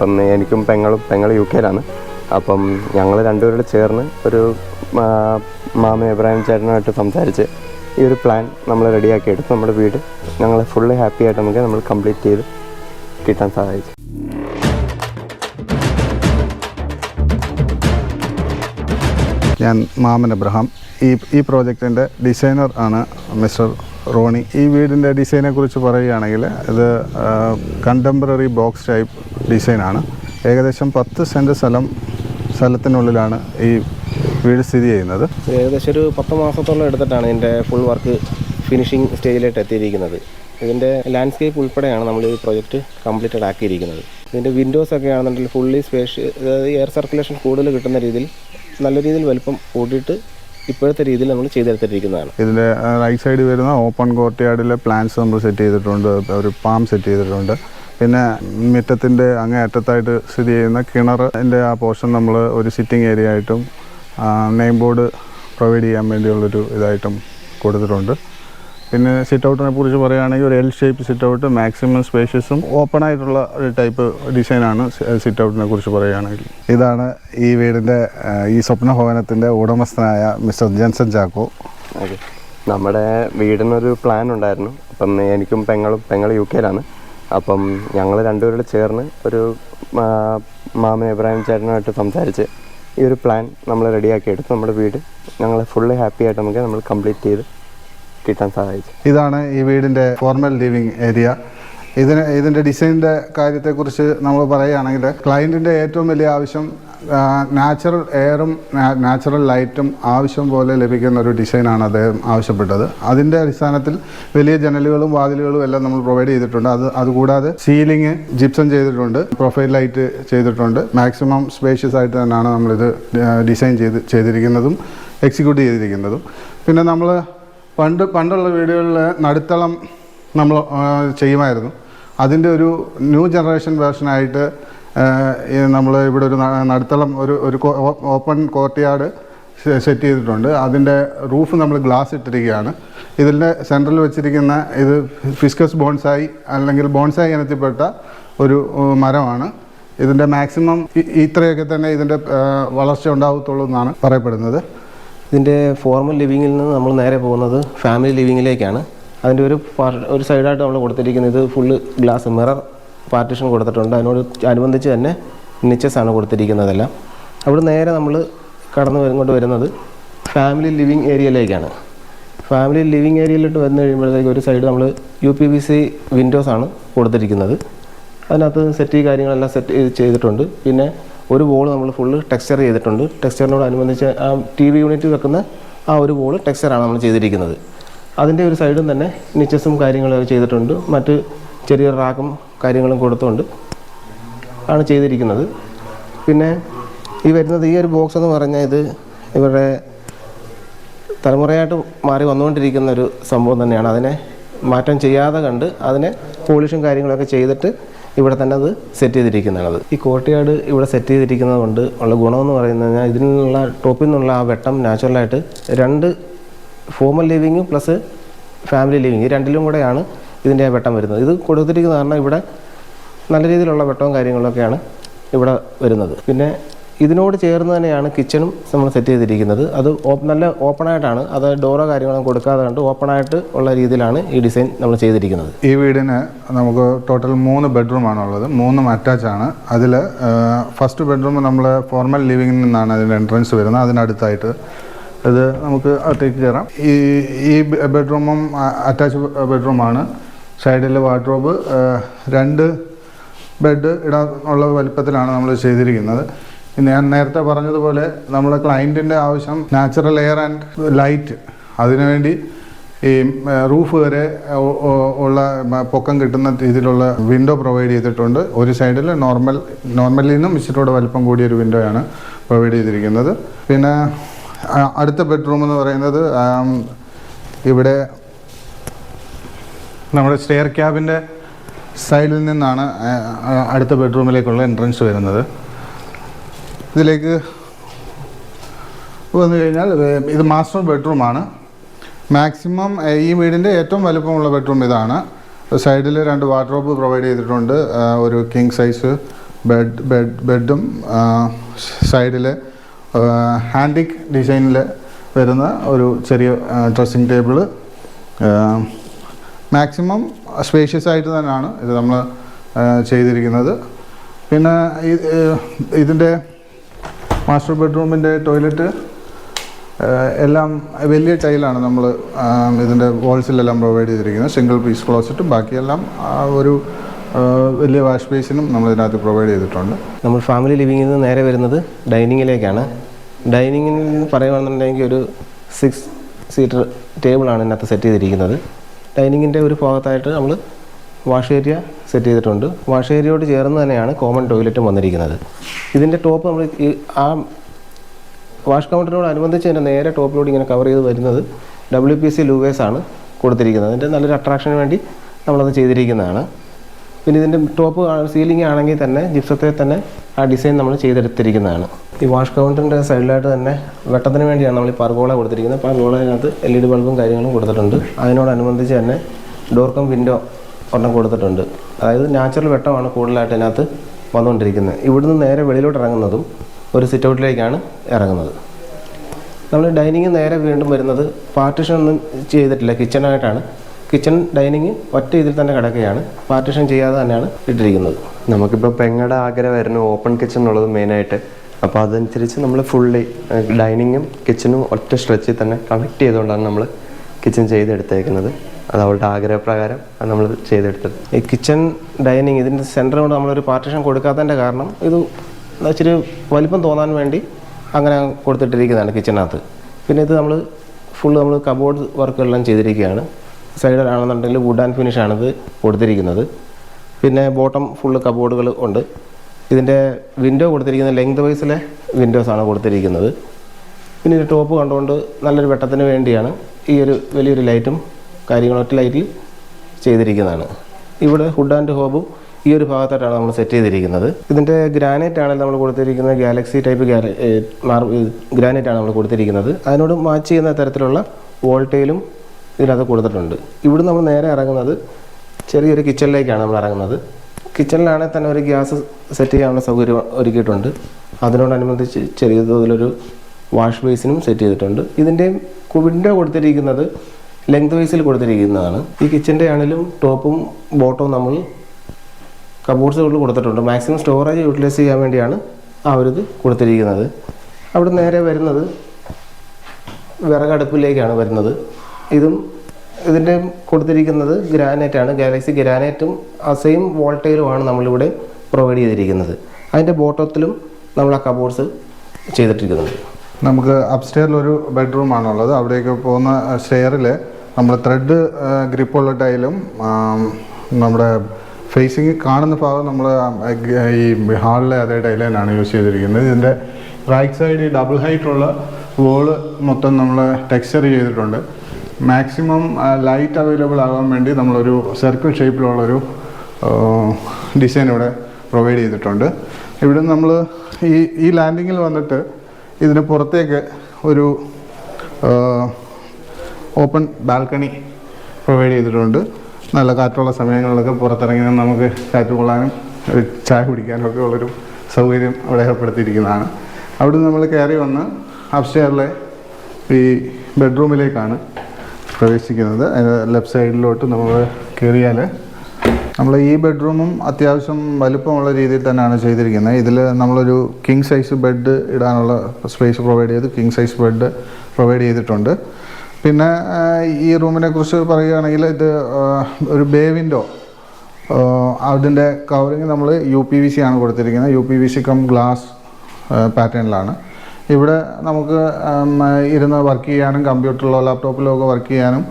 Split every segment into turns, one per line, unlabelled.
അപ്പം എനിക്കും പെങ്ങളും പെങ്ങൾ യു കെയിലാണ്. അപ്പം ഞങ്ങൾ രണ്ടുപേരോട് ചേർന്ന് ഒരു മാമ ഇബ്രാഹിം ചേട്ടനുമായിട്ട് സംസാരിച്ച് ഈ ഒരു പ്ലാൻ നമ്മൾ റെഡിയാക്കി എടുത്ത് നമ്മുടെ വീട് ഞങ്ങൾ ഫുള്ളി ഹാപ്പി ആയിട്ട് നമുക്ക് നമ്മൾ കംപ്ലീറ്റ് ചെയ്ത് കിട്ടാൻ സഹായിച്ചു.
ഞാൻ മാമൻ എബ്രഹാം. ഈ ഈ പ്രോജക്റ്റിന്റെ ഡിസൈനർ ആണ് മിസ്റ്റർ റോണി ഈ വീടിന്റെ ഡിസൈനെ കുറിച്ച് പറയുകയാണെങ്കിൽ ഇത് കണ്ടംപററി ബോക്സ് ടൈപ്പ് ഡിസൈനാണ് ഏകദേശം പത്ത് സെന്റ് സ്ഥലം സ്ഥലത്തിനുള്ളിലാണ് ഈ വീട് സ്ഥിതി ചെയ്യുന്നത്.
ഏകദേശം ഒരു പത്ത് മാസത്തോളം എടുത്തിട്ടാണ് ഇതിന്റെ ഫുൾ വർക്ക് ഫിനിഷിംഗ് സ്റ്റേജിലായിട്ട് എത്തിയിരിക്കുന്നത്. ഇതിന്റെ ലാൻഡ്സ്കേപ്പ് ഉൾപ്പെടെയാണ് നമ്മൾ ഈ പ്രൊജക്റ്റ് കംപ്ലീറ്റഡ് ആക്കിയിരിക്കുന്നത്. ഇതിന്റെ വിൻഡോസ് ഒക്കെ ആണെന്നുണ്ടെങ്കിൽ ഫുള്ളി സ്പേഷ്യ അതായത് എയർ സർക്കുലേഷൻ കൂടുതൽ കിട്ടുന്ന രീതിയിൽ നല്ല രീതിയിൽ വലുപ്പം കൂട്ടിയിട്ട് ഇപ്പോഴത്തെ രീതിയിൽ നമ്മൾ ചെയ്തെടുത്തിരിക്കുന്നതാണ്.
ഇതിൽ റൈറ്റ് സൈഡിൽ വരുന്ന ഓപ്പൺ കോർട്ട്യാർഡിലെ പ്ലാന്റ്സ് നമ്മൾ സെറ്റ് ചെയ്തിട്ടുണ്ട്. ഒരു പാം സെറ്റ് ചെയ്തിട്ടുണ്ട്. പിന്നെ മുറ്റത്തിന്റെ അങ്ങേ അറ്റത്തായിട്ട് സ്ഥിതി ചെയ്യുന്ന കിണറിന്റെ ആ പോർഷൻ നമ്മൾ ഒരു സിറ്റിംഗ് ഏരിയ ആയിട്ടും നെയിം ബോർഡ് പ്രൊവൈഡ് ചെയ്യാൻ വേണ്ടിയുള്ളൊരു ഇതായിട്ടും കൊടുത്തിട്ടുണ്ട്. പിന്നെ സിറ്റ് ഔട്ടിനെ കുറിച്ച് പറയുകയാണെങ്കിൽ ഒരു L shape sit out maximum സ്പേഷ്യസും open ആയിട്ടുള്ള ഒരു ടൈപ്പ് ഡിസൈനാണ് സിറ്റ് ഔട്ടിനെ കുറിച്ച് പറയുകയാണെങ്കിൽ. ഇതാണ് ഈ വീടിന്റെ ഈ സ്വപ്ന ഭവനത്തിന്റെ ഉടമസ്ഥനായ മിസ്റ്റർ ജെൻസൺ ചാക്കോ.
ഓക്കെ. നമ്മുടെ വീടിനൊരു പ്ലാൻ ഉണ്ടായിരുന്നു. അപ്പം എനിക്കും പെങ്ങളും പെങ്ങൾ യു കെയിലാണ്. അപ്പം ഞങ്ങൾ രണ്ടുപേരോട് ചേർന്ന് ഒരു മാമ മാമൻ ഇബ്രാഹിം ചേട്ടനുമായിട്ട് സംസാരിച്ച് ഈ ഒരു പ്ലാൻ നമ്മൾ റെഡിയാക്കി എടുത്ത് നമ്മുടെ വീട് ഞങ്ങൾ ഫുള്ളി ഹാപ്പി ആയിട്ട് നമുക്ക് നമ്മൾ കംപ്ലീറ്റ് ചെയ്ത് കിട്ടാൻ സഹായിച്ചു.
ഇതാണ് ഈ വീടിന്റെ ഫോർമൽ ലിവിംഗ് ഏരിയ ഇതിന് ഇതിന്റെ ഡിസൈനിന്റെ കാര്യത്തെക്കുറിച്ച് നമ്മൾ പറയുകയാണെങ്കിൽ ക്ലയന്റിന്റെ ഏറ്റവും വലിയ ആവശ്യം നാച്ചുറൽ എയറും നാച്ചുറൽ ലൈറ്റും ആവശ്യം പോലെ ലഭിക്കുന്ന ഒരു ഡിസൈനാണ് അദ്ദേഹം ആവശ്യപ്പെട്ടത്. അതിന്റെ അടിസ്ഥാനത്തിൽ വലിയ ജനലുകളും വാതിലുകളും എല്ലാം നമ്മൾ പ്രൊവൈഡ് ചെയ്തിട്ടുണ്ട്. അത് അതുകൂടാതെ സീലിംഗ് ജിപ്സം ചെയ്തിട്ടുണ്ട് പ്രൊഫൈൽ ലൈറ്റ് ചെയ്തിട്ടുണ്ട്. മാക്സിമം സ്പേഷ്യസ് ആയിട്ട് തന്നെയാണ് നമ്മളിത് ഡിസൈൻ ചെയ്ത് ചെയ്തിരിക്കുന്നതും എക്സിക്യൂട്ട് ചെയ്തിരിക്കുന്നതും. പിന്നെ നമ്മൾ പണ്ട് പണ്ടുള്ള വീടുകളിൽ നടുത്തളം നമ്മൾ ചെയ്യുമായിരുന്നു. അതിന്റെ ഒരു ന്യൂ ജനറേഷൻ വേർഷനായിട്ട് നമ്മൾ ഇവിടെ ഒരു നടുത്തളം ഒരു ഒരു ഓപ്പൺ കോർട്ട്യാർഡ് സെറ്റ് ചെയ്തിട്ടുണ്ട്. അതിന്റെ റൂഫ് നമ്മൾ ഗ്ലാസ് ഇട്ടിരിക്കുകയാണ്. ഇതിന്റെ സെൻട്രൽ വെച്ചിരിക്കുന്ന ഇത് ഫിസ്കസ് ബോൺസായി അല്ലെങ്കിൽ ബോൺസായി ഇനത്തിൽപ്പെട്ട ഒരു മരമാണ്. ഇതിന്റെ മാക്സിമം ഇത്രയൊക്കെ തന്നെ ഇതിന്റെ വളർച്ച ഉണ്ടാകത്തുള്ളൂ എന്നാണ് പറയപ്പെടുന്നത്.
ഇതിന്റെ ഫോർമൽ ലിവിങ്ങിൽ നിന്ന് നമ്മൾ നേരെ പോകുന്നത് ഫാമിലി ലിവിങ്ങിലേക്കാണ് അതിന്റെ ഒരു ഒരു സൈഡായിട്ട് നമ്മൾ കൊടുത്തിരിക്കുന്നത് ഇത് ഫുള്ള് ഗ്ലാസ് മിറർ പാർട്ടീഷൻ കൊടുത്തിട്ടുണ്ട്. അതിനോട് അനുബന്ധിച്ച് തന്നെ നിച്ചസ് ആണ് കൊടുത്തിരിക്കുന്നതെല്ലാം. അവിടെ നേരെ നമ്മൾ കടന്നു ഇങ്ങോട്ട് വരുന്നത് ഫാമിലി ലിവിങ് ഏരിയയിലേക്കാണ് ഫാമിലി ലിവിങ് ഏരിയയിലോട്ട് വന്നു കഴിയുമ്പോഴത്തേക്ക് ഒരു സൈഡ് നമ്മൾ യു പി വി സി വിൻഡോസാണ് കൊടുത്തിരിക്കുന്നത്. അതിനകത്ത് സെറ്റ് കാര്യങ്ങളെല്ലാം സെറ്റ് ചെയ്തിട്ടുണ്ട്. പിന്നെ ഒരു വോൾ നമ്മൾ ഫുള്ള് ടെക്സ്ചർ ചെയ്തിട്ടുണ്ട്. ടെക്സ്ചറിനോട് അനുബന്ധിച്ച് ആ ടി വി യൂണിറ്റ് വെക്കുന്ന ആ ഒരു വോൾ ടെക്സ്ചറാണ് നമ്മൾ ചെയ്തിരിക്കുന്നത്. അതിന്റെ ഒരു സൈഡും തന്നെ നിച്ചസും കാര്യങ്ങളൊക്കെ ചെയ്തിട്ടുണ്ട്. മറ്റ് ചെറിയ റാക്കും കാര്യങ്ങളും കൊടുത്തുകൊണ്ട് ആണ് ചെയ്തിരിക്കുന്നത്. പിന്നെ ഈ വരുന്നത് ഈ ഒരു ബോക്സ് എന്ന് പറഞ്ഞാൽ ഇത് ഇവരുടെ തലമുറയായിട്ട് മാറി വന്നുകൊണ്ടിരിക്കുന്ന ഒരു സംഭവം തന്നെയാണ്. അതിനെ മാറ്റം ചെയ്യാതെ കണ്ട് അതിനെ പോളിഷും കാര്യങ്ങളൊക്കെ ചെയ്തിട്ട് ഇവിടെ തന്നെ അത് സെറ്റ് ചെയ്തിരിക്കുന്നതാണ് ഈ കോട്ടയാട് ഇവിടെ സെറ്റ് ചെയ്തിരിക്കുന്നത് കൊണ്ട് ഉള്ള ഗുണമെന്ന് പറയുന്നത് കഴിഞ്ഞാൽ ഇതിനുള്ള ടോപ്പിൽ നിന്നുള്ള ആ വെട്ടം നാച്ചുറലായിട്ട് രണ്ട് formal living plus family living ഈ രണ്ടിലും കൂടെയാണ് ഇതിന്റെ വെട്ടം വരുന്നത്. ഇത് കൊടുത്തിരിക്കുന്ന കാരണം ഇവിടെ നല്ല രീതിയിലുള്ള വെട്ടവും കാര്യങ്ങളൊക്കെയാണ് ഇവിടെ വരുന്നത്. പിന്നെ ഇതിനോട് ചേർന്ന് തന്നെയാണ് കിച്ചണും നമ്മൾ സെറ്റ് ചെയ്തിരിക്കുന്നത്. അത് നല്ല ഓപ്പണായിട്ടാണ് അത് ഡോറോ കാര്യങ്ങളും കൊടുക്കാതെ കണ്ട് ഓപ്പണായിട്ട് ഉള്ള രീതിയിലാണ് ഈ ഡിസൈൻ നമ്മൾ ചെയ്തിരിക്കുന്നത്.
ഈ വീടിന് നമുക്ക് ടോട്ടൽ മൂന്ന് ബെഡ്റൂമാണുള്ളത് മൂന്നും അറ്റാച്ച് ആണ്. അതിൽ ഫസ്റ്റ് ബെഡ്റൂം നമ്മൾ ഫോർമൽ ലിവിങ്ങിൽ നിന്നാണ് അതിന്റെ എൻട്രൻസ് വരുന്നത്. അതിനടുത്തായിട്ട് ഇത് നമുക്ക് അകത്തേക്ക് കയറാം ഈ ഈ ബെഡ്റൂമും അറ്റാച്ച് ബെഡ്റൂമാണ് സൈഡിൽ വാർഡ്രോബ് രണ്ട് ബെഡ് ഇടാനുള്ള വലുപ്പത്തിലാണ് നമ്മൾ ചെയ്തിരിക്കുന്നത്. ഞാൻ നേരത്തെ പറഞ്ഞതുപോലെ നമ്മുടെ ക്ലയന്റിന്റെ ആവശ്യം നാച്ചുറൽ എയർ ആൻഡ് ലൈറ്റ് അതിനുവേണ്ടി ഈ റൂഫ് വരെ ഉള്ള പൊക്കം കിട്ടുന്ന രീതിയിലുള്ള വിൻഡോ പ്രൊവൈഡ് ചെയ്തിട്ടുണ്ട്. ഒരു സൈഡിൽ നോർമൽ നോർമലിൽ നിന്നും ഇച്ചിരൂടെ വലിപ്പം കൂടിയ ഒരു വിൻഡോയാണ് പ്രൊവൈഡ് ചെയ്തിരിക്കുന്നത്. പിന്നെ അടുത്ത ബെഡ്റൂം എന്ന് പറയുന്നത് ഇവിടെ നമ്മുടെ സ്റ്റെയർ ക്യാബിന്റെ സൈഡിൽ നിന്നാണ് അടുത്ത ബെഡ്റൂമിലേക്കുള്ള എൻട്രൻസ് വരുന്നത്. ഇതിലേക്ക് വന്നു കഴിഞ്ഞാൽ ഇത് മാസ്റ്റർ ബെഡ്റൂമാണ് മാക്സിമം ഈ വീടിന്റെ ഏറ്റവും വലുപ്പമുള്ള ബെഡ്റൂം ഇതാണ്. സൈഡിൽ രണ്ട് വാർഡ്രോബ് പ്രൊവൈഡ് ചെയ്തിട്ടുണ്ട്. ഒരു കിങ് സൈസ് ബെഡ് ബെഡ് ബെഡും സൈഡിൽ ഹാൻഡിക് ഡിസൈനിൽ വരുന്ന ഒരു ചെറിയ ഡ്രസ്സിങ് ടേബിൾ മാക്സിമം സ്പേഷ്യസ് ആയിട്ട് തന്നെയാണ് ഇത് നമ്മൾ ചെയ്തിരിക്കുന്നത്. പിന്നെ ഇതിന്റെ മാസ്റ്റർ ബെഡ്റൂമിന്റെ ടോയ്ലറ്റ് എല്ലാം വലിയ ടൈലാണ് നമ്മൾ ഇതിന്റെ വോൾസിലെല്ലാം പ്രൊവൈഡ് ചെയ്തിരിക്കുന്നത്. സിംഗിൾ പീസ് ക്ലോസറ്റും ബാക്കിയെല്ലാം ഒരു വലിയ വാഷ് ബേസിനും നമ്മൾ ഇതിനകത്ത് പ്രൊവൈഡ് ചെയ്തിട്ടുണ്ട്.
നമ്മൾ ഫാമിലി ലിവിങ്ങിൽ നിന്ന് നേരെ വരുന്നത് ഡൈനിങ്ങിലേക്കാണ്. ഡൈനിങ്ങിൽ പറയുകയാണെന്നുണ്ടെങ്കിൽ ഒരു സിക്സ് സീറ്റർ ടേബിളാണ് ഇതിനകത്ത് സെറ്റ് ചെയ്തിരിക്കുന്നത്. ഡൈനിങ്ങിന്റെ ഒരു ഭാഗത്തായിട്ട് നമ്മൾ വാഷ് ഏരിയ സെറ്റ് ചെയ്തിട്ടുണ്ട്. വാഷ് ഏരിയയോട് ചേർന്ന് തന്നെയാണ് കോമൺ ടോയ്ലറ്റും വന്നിരിക്കുന്നത്. ഇതിന്റെ ടോപ്പ് നമ്മൾ ഈ ആ വാഷ് കൗണ്ടറിനോട് അനുബന്ധിച്ച് തന്നെ നേരെ ടോപ്പിലൂടെ ഇങ്ങനെ കവർ ചെയ്ത് വരുന്നത് ഡബ്ല്യു പി സി ലൂവേഴ്സ് ആണ് കൊടുത്തിരിക്കുന്നത്. അതിന്റെ നല്ലൊരു അട്രാക്ഷന് വേണ്ടി നമ്മളത് ചെയ്തിരിക്കുന്നതാണ്. പിന്നെ ഇതിന്റെ ടോപ്പ് സീലിംഗ് ആണെങ്കിൽ തന്നെ ജിപ്സത്തെ തന്നെ ആ ഡിസൈൻ നമ്മൾ ചെയ്തെടുത്തിരിക്കുന്നതാണ്. ഈ വാഷ് കൗണ്ടറിന്റെ സൈഡിലായിട്ട് തന്നെ വെട്ടത്തിന് വേണ്ടിയാണ് നമ്മൾ ഈ പർഗോള കൊടുത്തിരിക്കുന്നത്. പർഗോളതിനകത്ത് എൽ ഇ ഡി ബൾബും കാര്യങ്ങളും കൊടുത്തിട്ടുണ്ട്. അതിനോടനുബന്ധിച്ച് തന്നെ ഡോർക്കം വിൻഡോ ഒരെണ്ണം കൊടുത്തിട്ടുണ്ട്. അതായത് നാച്ചുറൽ വെട്ടമാണ് കൂടുതലായിട്ട് അതിനകത്ത് വന്നുകൊണ്ടിരിക്കുന്നത്. ഇവിടുന്ന് നേരെ വെളിയിലോട്ട് ഇറങ്ങുന്നതും ഒരു സിറ്റ് ഔട്ടിലേക്കാണ് ഇറങ്ങുന്നത്. നമ്മൾ ഡൈനിങ് നേരെ വീണ്ടും വരുന്നത് പാർട്ടിഷൻ ഒന്നും ചെയ്തിട്ടില്ല. കിച്ചണായിട്ടാണ് കിച്ചൺ ഡൈനിങ് ഒറ്റ ഇതിൽ തന്നെ കിടക്കുകയാണ്. പാർട്ടിഷൻ ചെയ്യാതെ തന്നെയാണ് ഇട്ടിരിക്കുന്നത്.
നമുക്കിപ്പോൾ പെങ്ങടെ ആഗ്രഹമായിരുന്നു ഓപ്പൺ കിച്ചൺ എന്നുള്ളത് മെയിനായിട്ട് അപ്പോൾ അതനുസരിച്ച് നമ്മൾ ഫുള്ളി ഡൈനിങ്ങും കിച്ചണും ഒറ്റ സ്ട്രെച്ചിൽ തന്നെ കണക്ട് ചെയ്തുകൊണ്ടാണ് നമ്മൾ കിച്ചൺ ചെയ്തെടുത്തേക്കുന്നത്. അത് അവളുടെ ആഗ്രഹപ്രകാരം നമ്മൾ ചെയ്തെടുത്തത്.
ഈ കിച്ചൺ ഡൈനിങ് ഇതിന്റെ സെന്ററിനോട് നമ്മളൊരു പാർട്ടിഷൻ കൊടുക്കാത്തതിന്റെ കാരണം ഇത് ഇച്ചിരി വലിപ്പം തോന്നാൻ വേണ്ടി അങ്ങനെ കൊടുത്തിട്ടിരിക്കുന്നതാണ് കിച്ചണിനകത്ത് പിന്നെ ഇത് നമ്മൾ ഫുൾ നമ്മൾ കബോർഡ് വർക്കെല്ലാം ചെയ്തിരിക്കുകയാണ്. സൈഡിലാണെന്നുണ്ടെങ്കിൽ വുഡ് ആൻഡ് ഫിനിഷ് ഇത് കൊടുത്തിരിക്കുന്നത്. പിന്നെ ബോട്ടം ഫുള്ള് കബോർഡുകൾ ഉണ്ട്. ഇതിന്റെ വിൻഡോ കൊടുത്തിരിക്കുന്ന ലെങ്ത് വൈസിലെ വിൻഡോസാണ് കൊടുത്തിരിക്കുന്നത്. പിന്നെ ഇത് ടോപ്പ് കണ്ടുകൊണ്ട് നല്ലൊരു വെട്ടത്തിന് വേണ്ടിയാണ് ഈ ഒരു വലിയൊരു ലൈറ്റും കാര്യങ്ങളും ഒറ്റ ലൈറ്റിൽ ചെയ്തിരിക്കുന്നതാണ്. ഇവിടെ ഹുഡ് ആൻഡ് ഹോബും ഈ ഒരു ഭാഗത്തായിട്ടാണ് നമ്മൾ സെറ്റ് ചെയ്തിരിക്കുന്നത്. ഇതിന്റെ ഗ്രാനൈറ്റ് ആണ് നമ്മൾ കൊടുത്തിരിക്കുന്നത്. ഗാലക്സി ടൈപ്പ് ഗ്രാനൈറ്റ് ആണ് നമ്മൾ കൊടുത്തിരിക്കുന്നത്. അതിനോട് മാച്ച് ചെയ്യുന്ന തരത്തിലുള്ള വോൾട്ടേജിലും ഇതിനകത്ത് കൊടുത്തിട്ടുണ്ട്. ഇവിടെ നമ്മൾ നേരെ ഇറങ്ങുന്നത് ചെറിയൊരു കിച്ചണിലേക്കാണ് നമ്മൾ ഇറങ്ങുന്നത്. കിച്ചണിലാണെങ്കിൽ തന്നെ ഒരു ഗ്യാസ് സെറ്റ് ചെയ്യാനുള്ള സൗകര്യം ഒരുക്കിയിട്ടുണ്ട്. അതിനോടനുബന്ധിച്ച് ചെറിയ തോതിലൊരു വാഷ് ബേസിനും സെറ്റ് ചെയ്തിട്ടുണ്ട്. ഇതിന്റെ വിൻഡോ കൊടുത്തിരിക്കുന്നത് ലെങ്ത് വൈസിൽ കൊടുത്തിരിക്കുന്നതാണ്. ഈ കിച്ചന്റെ ആണെങ്കിലും ടോപ്പും ബോട്ടവും നമ്മൾ കബോർഡ്സുകളിൽ കൊടുത്തിട്ടുണ്ട്. മാക്സിമം സ്റ്റോറേജ് യൂട്ടിലൈസ് ചെയ്യാൻ വേണ്ടിയാണ് ആ ഒരു ഇത് കൊടുത്തിരിക്കുന്നത്. അവിടെ നേരെ വരുന്നത് വിറകടുപ്പിലേക്കാണ് വരുന്നത്. ഇതും ഇതിന്റെ കൊടുത്തിരിക്കുന്നത് ഗ്രാനൈറ്റ് ആണ്. ഗാലക്സി ഗ്രാനൈറ്റും ആ സെയിം വോൾട്ടയിലുമാണ് നമ്മളിവിടെ പ്രൊവൈഡ് ചെയ്തിരിക്കുന്നത്. അതിന്റെ ബോട്ടത്തിലും നമ്മൾ ആ കബോർഡ്സ് ചെയ്തിട്ടിരിക്കുന്നത്
നമുക്ക് അപ്സ്റ്റെയറിലൊരു ബെഡ്റൂമാണുള്ളത് അവിടേക്ക് പോകുന്ന സ്റ്റെയറിൽ നമ്മൾ ത്രെഡ് ഗ്രിപ്പുള്ള ടൈലും നമ്മുടെ ഫേസിങ് കാണുന്ന ഭാഗം നമ്മൾ ഈ ഹാളിലെ അതേ തന്നെയാണ് യൂസ് ചെയ്തിരിക്കുന്നത്. ഇതിന്റെ റൈറ്റ് സൈഡ് ഈ ഡബിൾ ഹൈറ്റുള്ള വോൾ മൊത്തം നമ്മൾ ടെക്സ്ചർ ചെയ്തിട്ടുണ്ട്. മാക്സിമം ലൈറ്റ് അവൈലബിൾ ആകാൻ വേണ്ടി നമ്മളൊരു സർക്കിൾ ഷേപ്പിലുള്ളൊരു ഡിസൈൻ ഇവിടെ പ്രൊവൈഡ് ചെയ്തിട്ടുണ്ട്. ഇവിടെ നമ്മൾ ഈ ഈ ലാൻഡിങ്ങിൽ വന്നിട്ട് ഇതിന് പുറത്തേക്ക് ഒരു ഓപ്പൺ ബാൽക്കണി പ്രൊവൈഡ് ചെയ്തിട്ടുണ്ട്. നല്ല കാറ്റുള്ള സമയങ്ങളിലൊക്കെ പുറത്തിറങ്ങി നമുക്ക് കാറ്റ് കൊള്ളാനും ചായ കുടിക്കാനും ഒക്കെ ഉള്ളൊരു സൗകര്യം അവിടെ ഏർപ്പെടുത്തിയിരിക്കുന്നതാണ്. അവിടുന്ന് നമ്മൾ കയറി വന്ന് അപ്സ്റ്റെയറിലെ ഈ ബെഡ്റൂമിലേക്കാണ് പ്രവേശിക്കുന്നത്. അതിന്റെ ലെഫ്റ്റ് സൈഡിലോട്ട് നമ്മൾ കയറിയാൽ നമ്മൾ ഈ ബെഡ്റൂമും അത്യാവശ്യം വലുപ്പമുള്ള രീതിയിൽ തന്നെയാണ് ചെയ്തിരിക്കുന്നത്. ഇതിൽ നമ്മളൊരു കിങ് സൈസ് ബെഡ് ഇടാനുള്ള സ്പേസ് പ്രൊവൈഡ് ചെയ്ത് കിങ് സൈസ് ബെഡ് പ്രൊവൈഡ് ചെയ്തിട്ടുണ്ട്. പിന്നെ ഈ റൂമിനെ കുറിച്ച് പറയുകയാണെങ്കിൽ ഇത് ഒരു ബേ വിൻഡോ. അതിന്റെ കവറിങ് നമ്മൾ യു പി വി സി ആണ് കൊടുത്തിരിക്കുന്നത്. U P V C cum glass പാറ്റേണിലാണ്. ഇവിടെ നമുക്ക് ഇരുന്ന് വർക്ക് ചെയ്യാനും കമ്പ്യൂട്ടറിലോ ലാപ്ടോപ്പിലോ ഒക്കെ വർക്ക് ചെയ്യാനും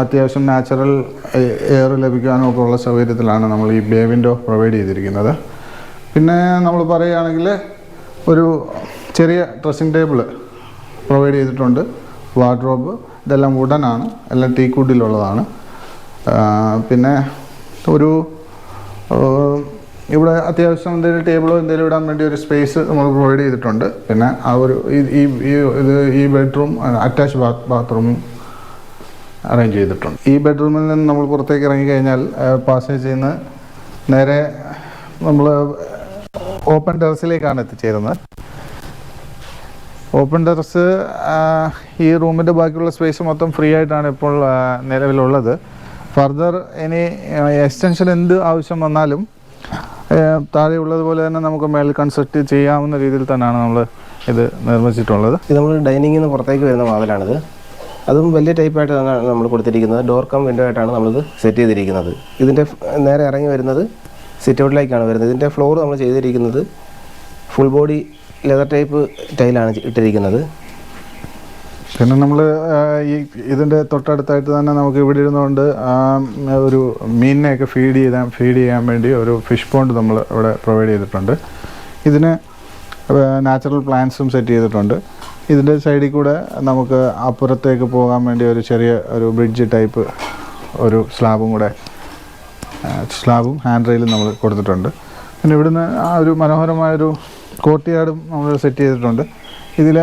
അത്യാവശ്യം നാച്ചുറൽ എയർ ലഭിക്കാനും ഒക്കെ ഉള്ള സൗകര്യത്തിലാണ് നമ്മൾ ഈ ബേ വിൻഡോ പ്രൊവൈഡ് ചെയ്തിരിക്കുന്നത്. പിന്നെ നമ്മൾ പറയുകയാണെങ്കിൽ ഒരു ചെറിയ ഡ്രസ്സിങ് ടേബിൾ പ്രൊവൈഡ് ചെയ്തിട്ടുണ്ട്. വാർഡ്രോബ് ഇതെല്ലാം വുഡനാണ് എല്ലാം ടീ കുഡിലുള്ളതാണ് പിന്നെ ഒരു ഇവിടെ അത്യാവശ്യം എന്തെങ്കിലും ടേബിളോ എന്തെങ്കിലും ഇടാൻ വേണ്ടി ഒരു സ്പേസ് നമ്മൾ പ്രൊവൈഡ് ചെയ്തിട്ടുണ്ട്. പിന്നെ ആ ഒരു ഈ- ഇത് ഈ ബെഡ്റൂം അറ്റാച്ച് ബാത്റൂമും അറേഞ്ച് ചെയ്തിട്ടുണ്ട്. ഈ ബെഡ്റൂമിൽ നിന്ന് നമ്മൾ പുറത്തേക്ക് ഇറങ്ങിക്കഴിഞ്ഞാൽ പാസേജ് ചെയ്യുന്ന നേരെ നമ്മൾ ഓപ്പൺ ടെറസിലേക്കാണ് എത്തിച്ചേരുന്നത്. ഓപ്പൺ ടെറസ് ഈ റൂമിന്റെ ബാക്കിയുള്ള സ്പേസ് മൊത്തം ഫ്രീ ആയിട്ടാണ് ഇപ്പോൾ നിലവിലുള്ളത്. ഫർദർ ഇനി എക്സ്റ്റൻഷൻ എന്ത് ആവശ്യം വന്നാലും താഴെ താഴെയുള്ളതുപോലെ തന്നെ നമുക്ക് മേൽ കൺസ്ട്രക്ട് ചെയ്യാവുന്ന രീതിയിൽ തന്നെയാണ് നമ്മൾ ഇത് നിർമ്മിച്ചിട്ടുള്ളത്.
ഇത് നമ്മൾ ഡൈനിങ്ങിൽ നിന്ന് പുറത്തേക്ക് വരുന്ന വാതിലാണിത്. അതും വലിയ ടൈപ്പായിട്ട് തന്നെയാണ് നമ്മൾ കൊടുത്തിരിക്കുന്നത്. ഡോർ കം വിൻഡോ ആയിട്ടാണ് നമ്മളിത് സെറ്റ് ചെയ്തിരിക്കുന്നത്. ഇതിന്റെ നേരെ ഇറങ്ങി വരുന്നത് സിറ്റ് ഔട്ടിലേക്കാണ് വരുന്നത്. ഇതിന്റെ ഫ്ലോർ നമ്മൾ ചെയ്തിരിക്കുന്നത് ഫുൾ ബോഡി ലെതർ ടൈപ്പ് ടൈലാണ് ഇട്ടിരിക്കുന്നത്.
പിന്നെ നമ്മൾ ഈ ഇതിന്റെ തൊട്ടടുത്തായിട്ട് തന്നെ നമുക്ക് ഇവിടെ ഇരുന്നുകൊണ്ട് ഒരു മീനിനെയൊക്കെ ഫീഡ് ചെയ്താൽ ഫീഡ് ചെയ്യാൻ വേണ്ടി ഒരു ഫിഷ് പോണ്ട് നമ്മൾ ഇവിടെ പ്രൊവൈഡ് ചെയ്തിട്ടുണ്ട്. ഇതിന് നാച്ചുറൽ പ്ലാന്റ്സും സെറ്റ് ചെയ്തിട്ടുണ്ട്. ഇതിന്റെ സൈഡിൽ കൂടെ നമുക്ക് അപ്പുറത്തേക്ക് പോകാൻ വേണ്ടി ഒരു ചെറിയ ഒരു ബ്രിഡ്ജ് ടൈപ്പ് ഒരു സ്ലാബും കൂടെ സ്ലാബും ഹാൻഡ് റെയിലും നമ്മൾ കൊടുത്തിട്ടുണ്ട്. പിന്നെ ഇവിടുന്ന് ആ ഒരു മനോഹരമായൊരു കോർട്ട്യാർഡും നമ്മൾ സെറ്റ് ചെയ്തിട്ടുണ്ട്. ഇതിൽ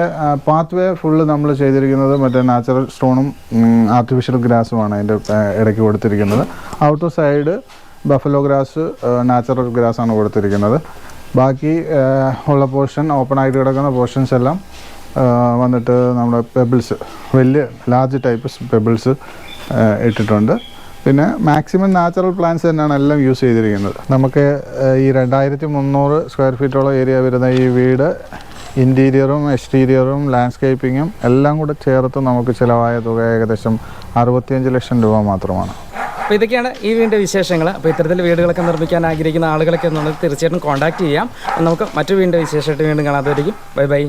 പാത്ത് വേ ഫുള്ള് നമ്മൾ ചെയ്തിരിക്കുന്നത് മറ്റേ നാച്ചുറൽ സ്റ്റോണും ആർട്ടിഫിഷ്യൽ ഗ്രാസുമാണ് അതിന്റെ ഇടയ്ക്ക് കൊടുത്തിരിക്കുന്നത്. Outer side buffalo grass natural ഗ്രാസാണ് കൊടുത്തിരിക്കുന്നത്. ബാക്കി ഉള്ള പോർഷൻ ഓപ്പൺ ആയിട്ട് കിടക്കുന്ന പോർഷൻസ് എല്ലാം വന്നിട്ട് നമ്മുടെ പെബിൾസ് വലിയ ലാർജ് ടൈപ്പ് പെബിൾസ് ഇട്ടിട്ടുണ്ട്. പിന്നെ മാക്സിമം നാച്ചുറൽ പ്ലാന്റ്സ് തന്നെയാണ് എല്ലാം യൂസ് ചെയ്തിരിക്കുന്നത്. നമുക്ക് ഈ രണ്ടായിരത്തി മുന്നൂറ് സ്ക്വയർ ഫീറ്റോളം ഏരിയ വരുന്ന ഈ വീട് ഇന്റീരിയറും എക്സ്റ്റീരിയറും ലാൻഡ്സ്കേപ്പിങ്ങും എല്ലാം കൂടെ ചേർത്ത് നമുക്ക് ചിലവായ തുക ഏകദേശം അറുപത്തിയഞ്ച് ലക്ഷം രൂപ മാത്രമാണ്.
അപ്പോൾ ഇതൊക്കെയാണ് ഈ വീടിന്റെ വിശേഷങ്ങൾ അപ്പോൾ ഇത്തരത്തിൽ വീടുകളൊക്കെ നിർമ്മിക്കാൻ ആഗ്രഹിക്കുന്ന ആളുകളൊക്കെ എന്നുള്ളത് തീർച്ചയായിട്ടും കോൺടാക്ട് ചെയ്യാം. നമുക്ക് മറ്റു വീടിന്റെ വിശേഷമായിട്ട് വീണ്ടും കാണാത്തവരിക്കും ബൈ ബൈ.